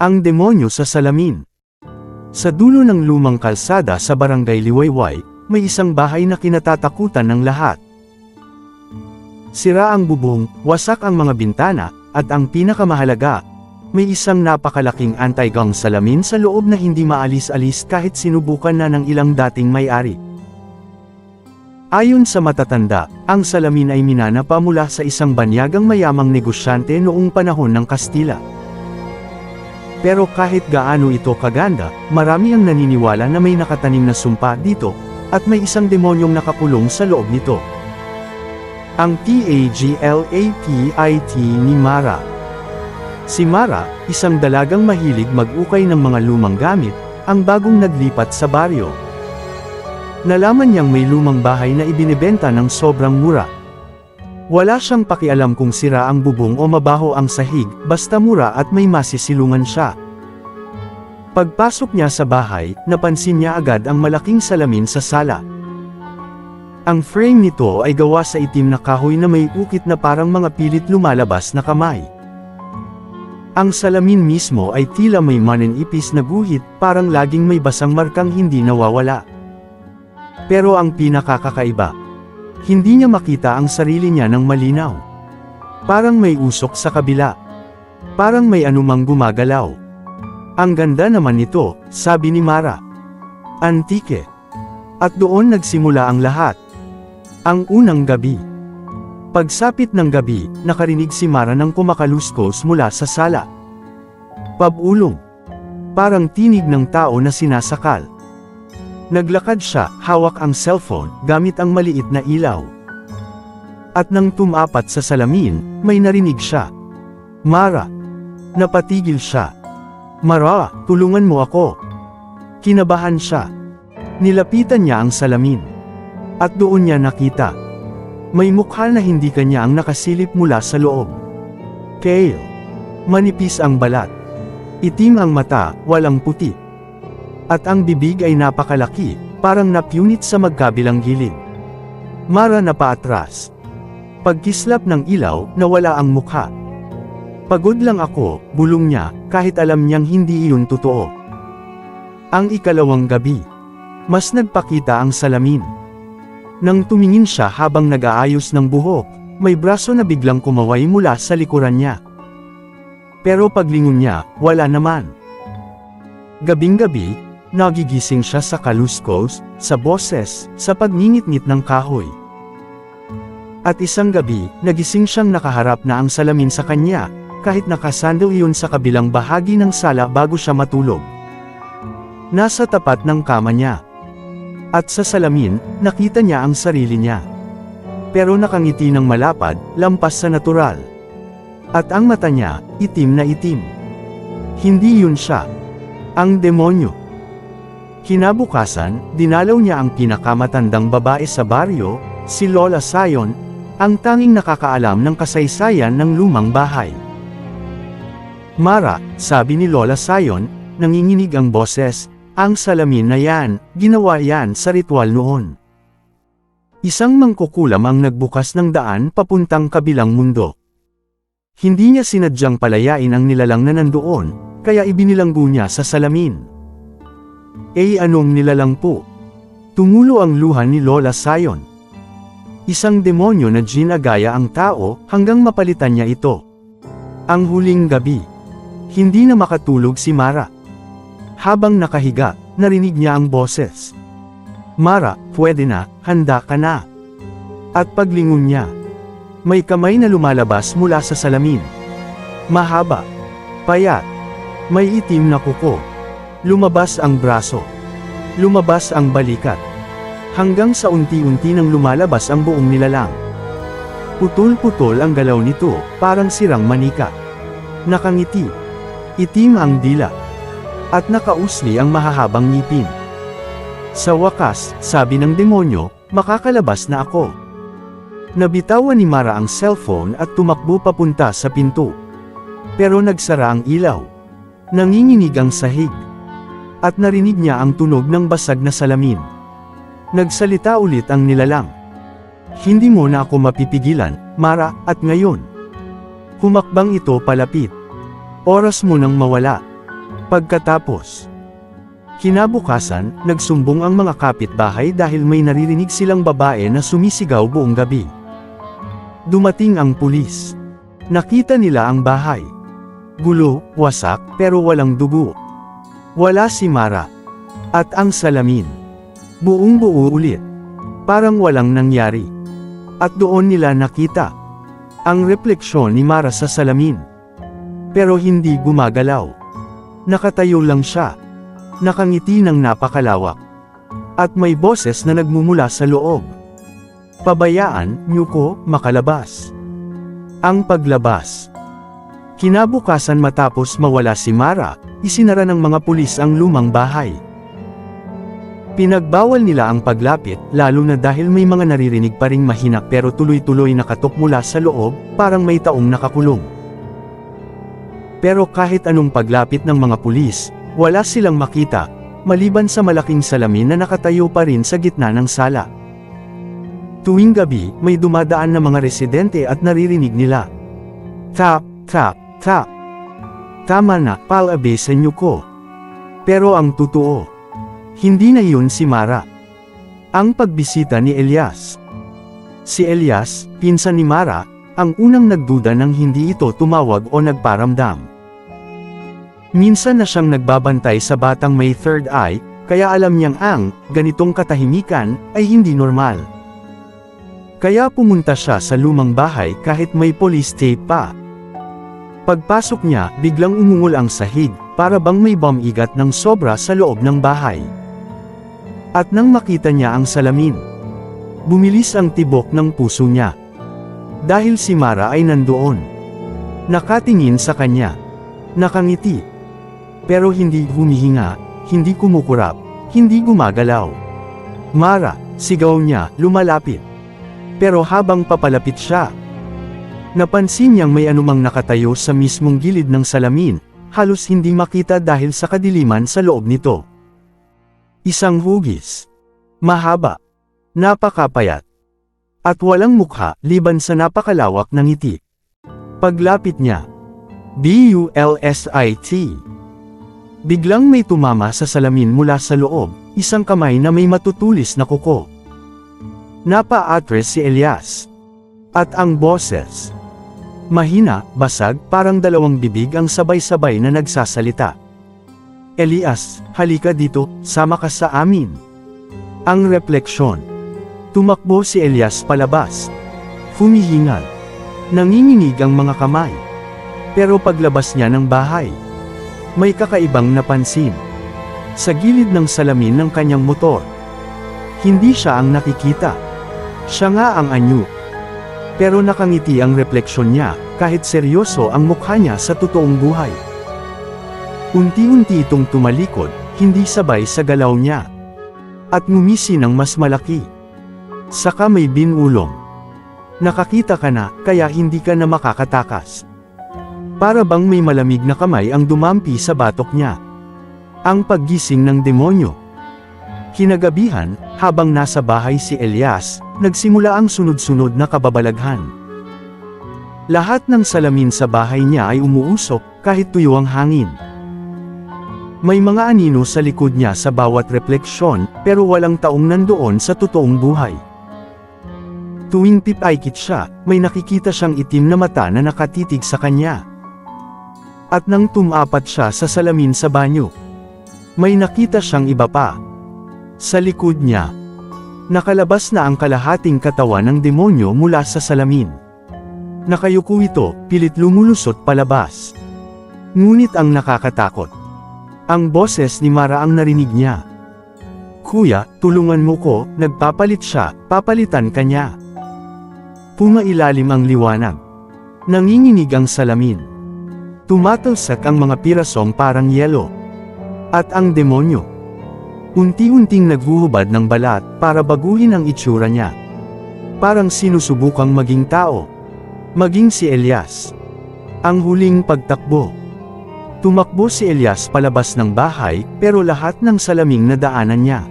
Ang demonyo sa salamin. Sa dulo ng lumang kalsada sa barangay Liwayway, may isang bahay na kinatatakutan ng lahat. Sira ang bubong, wasak ang mga bintana, at ang pinakamahalaga, may isang napakalaking anti-gang salamin sa loob na hindi maalis-alis kahit sinubukan na ng ilang dating may-ari. Ayon sa matatanda, ang salamin ay minana pa mula sa isang banyagang mayamang negosyante noong panahon ng Kastila. Pero kahit gaano ito kaganda, marami ang naniniwala na may nakatanim na sumpa dito, at may isang demonyong nakakulong sa loob nito. Ang TAGLAPIT ni Mara Si Mara, isang dalagang mahilig mag-ukay ng mga lumang gamit, ang bagong naglipat sa baryo. Nalaman niyang may lumang bahay na ibinebenta ng sobrang mura. Wala siyang pakialam kung sira ang bubong o mabaho ang sahig, basta mura at may masisilungan siya. Pagpasok niya sa bahay, napansin niya agad ang malaking salamin sa sala. Ang frame nito ay gawa sa itim na kahoy na may ukit na parang mga pilit lumalabas na kamay. Ang salamin mismo ay tila may mananipis na guhit, parang laging may basang markang hindi nawawala. Pero ang pinakakakaiba, hindi niya makita ang sarili niya ng malinaw. Parang may usok sa kabila. Parang may anumang gumagalaw. Ang ganda naman nito, sabi ni Mara. Antike. At doon nagsimula ang lahat. Ang unang gabi. Pagsapit ng gabi, nakarinig si Mara ng kumakaluskos mula sa sala. Pabulong. Parang tinig ng tao na sinasakal. Naglakad siya, hawak ang cellphone, gamit ang maliit na ilaw. At nang tumapat sa salamin, may narinig siya. Mara. Napatigil siya. Mara, tulungan mo ako. Kinabahan siya. Nilapitan niya ang salamin. At doon niya nakita. May mukha na hindi kanya ang nakasilip mula sa loob. Kale. Manipis ang balat. Itim ang mata, walang puti. At ang bibig ay napakalaki, parang napunit sa magkabilang gilid. Mara na paatras. Pagkislap ng ilaw, nawala ang mukha. Pagod lang ako, bulong niya, kahit alam niyang hindi iyon totoo. Ang ikalawang gabi. Mas nagpakita ang salamin. Nang tumingin siya habang nag-aayos ng buhok, may braso na biglang kumaway mula sa likuran niya. Pero paglingon niya, wala naman. Gabing-gabi, nagigising siya sa kaluskos, sa boses, sa pagngingit-ngit ng kahoy. At isang gabi, nagising siyang nakaharap na ang salamin sa kanya, kahit nakasando iyon sa kabilang bahagi ng sala bago siya matulog. Nasa tapat ng kama niya. At sa salamin, nakita niya ang sarili niya. Pero nakangiti ng malapad, lampas sa natural. At ang mata niya, itim na itim. Hindi yun siya. Ang demonyo. Kinabukasan, dinalaw niya ang pinakamatandang babae sa baryo, si Lola Sayon, ang tanging nakakaalam ng kasaysayan ng lumang bahay. Mara, sabi ni Lola Sayon, nanginginig ang boses, ang salamin na yan, ginawa yan sa ritual noon. Isang mangkukulam ang nagbukas ng daan papuntang kabilang mundo. Hindi niya sinadyang palayain ang nilalang na nandoon, kaya ibinilanggo niya sa salamin. Eh anong nilalang po? Tumulo ang luha ni Lola Sayon. Isang demonyo na ginagaya ang tao hanggang mapalitan niya ito. Ang huling gabi. Hindi na makatulog si Mara. Habang nakahiga, narinig niya ang boses. Mara, pwede na, handa ka na. At paglingon niya, may kamay na lumalabas mula sa salamin. Mahaba. Payat. May itim na kuko. Lumabas ang braso. Lumabas ang balikat. Hanggang sa unti-unti nang lumalabas ang buong nilalang. Putol-putol ang galaw nito, parang sirang manika. Nakangiti. Itim ang dila. At nakausli ang mahahabang ngipin. Sa wakas, sabi ng demonyo, makakalabas na ako. Nabitawan ni Mara ang cellphone at tumakbo papunta sa pinto. Pero nagsara ang ilaw. Nanginginig ang sahig. At narinig niya ang tunog ng basag na salamin. Nagsalita ulit ang nilalang. Hindi mo na ako mapipigilan, Mara, at ngayon. Humakbang ito palapit. Oras mo nang mawala. Pagkatapos, kinabukasan, nagsumbong ang mga kapitbahay dahil may naririnig silang babae na sumisigaw buong gabi. Dumating ang pulis. Nakita nila ang bahay. Gulo, wasak, pero walang dugo. Wala si Mara. At ang salamin. Buong buo ulit. Parang walang nangyari. At doon nila nakita. Ang refleksyon ni Mara sa salamin. Pero hindi gumagalaw. Nakatayo lang siya. Nakangiti ng napakalawak. At may boses na nagmumula sa loob. Pabayaan, Nyuko, makalabas. Ang paglabas. Kinabukasan matapos mawala si Mara, isinara ng mga pulis ang lumang bahay. Pinagbawal nila ang paglapit, lalo na dahil may mga naririnig pa ring mahina pero tuloy-tuloy nakatok mula sa loob, parang may taong nakakulong. Pero kahit anong paglapit ng mga pulis, wala silang makita, maliban sa malaking salamin na nakatayo pa rin sa gitna ng sala. Tuwing gabi, may dumadaan na mga residente at naririnig nila. Tap, tap, tap. Tama na, palabe sa inyo ko. Pero ang totoo, hindi na yun si Mara. Ang pagbisita ni Elias. Si Elias, pinsan ni Mara, ang unang nagduda ng hindi ito tumawag o nagparamdam. Minsan na siyang nagbabantay sa batang may third eye, kaya alam niyang ang, ganitong katahimikan, ay hindi normal. Kaya pumunta siya sa lumang bahay kahit may police tape pa. Pagpasok niya, biglang umungol ang sahig, para bang may bomb igat ng sobra sa loob ng bahay. At nang makita niya ang salamin, bumilis ang tibok ng puso niya. Dahil si Mara ay nandoon. Nakatingin sa kanya. Nakangiti. Pero hindi humihinga, hindi kumukurap, hindi gumagalaw. Mara, sigaw niya, lumalapit. Pero habang papalapit siya, napansin niyang may anumang nakatayo sa mismong gilid ng salamin, halos hindi makita dahil sa kadiliman sa loob nito. Isang hugis. Mahaba. Napakapayat. At walang mukha, liban sa napakalawak ng ngiti. Paglapit niya. B-U-L-S-I-T. Biglang may tumama sa salamin mula sa loob, isang kamay na may matutulis na kuko. Napa-atres si Elias. At ang boses. Mahina, basag, parang dalawang bibig ang sabay-sabay na nagsasalita. Elias, halika dito, sama ka sa amin. Ang refleksyon. Tumakbo si Elias palabas. Humihingal. Nanginginig ang mga kamay. Pero paglabas niya ng bahay, may kakaibang napansin. Sa gilid ng salamin ng kanyang motor. Hindi siya ang nakikita. Siya nga ang anyo. Pero nakangiti ang refleksyon niya, kahit seryoso ang mukha niya sa totoong buhay. Unti-unti itong tumalikod, hindi sabay sa galaw niya. At ngumisi ng mas malaki. Saka may binulong. Nakakita ka na, kaya hindi ka na makakatakas. Para bang may malamig na kamay ang dumampi sa batok niya. Ang paggising ng demonyo. Kinagabihan, habang nasa bahay si Elias, nagsimula ang sunod-sunod na kababalaghan. Lahat ng salamin sa bahay niya ay umuusok, kahit tuyo ang hangin. May mga anino sa likod niya sa bawat refleksyon, pero walang taong nandoon sa totoong buhay. Tuwing tipaykit siya, may nakikita siyang itim na mata na nakatitig sa kanya. At nang tumapat siya sa salamin sa banyo, may nakita siyang iba pa. Sa likod niya, nakalabas na ang kalahating katawan ng demonyo mula sa salamin. Nakayuko ito, pilit lumulusot palabas. Ngunit ang nakakatakot. Ang boses ni Mara ang narinig niya. Kuya, tulungan mo ko, nagpapalit siya, papalitan ka niya. Pumailalim ang liwanag. Nanginginig ang salamin. Tumatalsak ang mga pirasong parang yelo. At ang demonyo. Unti-unting naghuhubad ng balat para baguhin ang itsura niya. Parang sinusubukang maging tao. Maging si Elias. Ang huling pagtakbo. Tumakbo si Elias palabas ng bahay, pero lahat ng salaming nadaanan niya.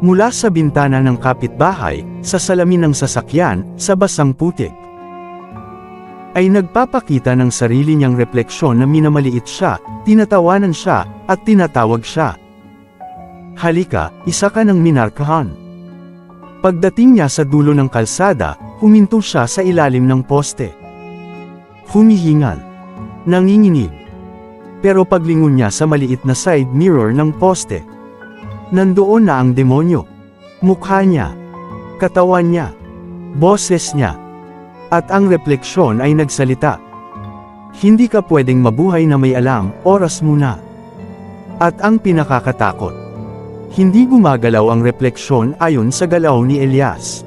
Mula sa bintana ng kapitbahay, sa salamin ng sasakyan, sa basang putik. ay nagpapakita ng sarili niyang refleksyon na minamaliit siya, tinatawanan siya, at tinatawag siya. Halika, isa ka ng minarkahan. Pagdating niya sa dulo ng kalsada, huminto siya sa ilalim ng poste. Humihingal. Nanginginig. Pero paglingon niya sa maliit na side mirror ng poste. Nandoon na ang demonyo. Mukha niya. Katawan niya. Boses niya. At ang refleksyon ay nagsalita. Hindi ka pwedeng mabuhay na may alam, oras muna. At ang pinakakatakot. Hindi gumagalaw ang refleksyon ayon sa galaw ni Elias.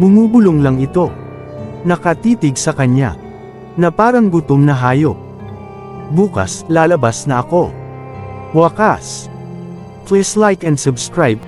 Bumubulong lang ito. Nakatitig sa kanya. Na parang gutom na hayop. Bukas, lalabas na ako. Wakas. Please like and subscribe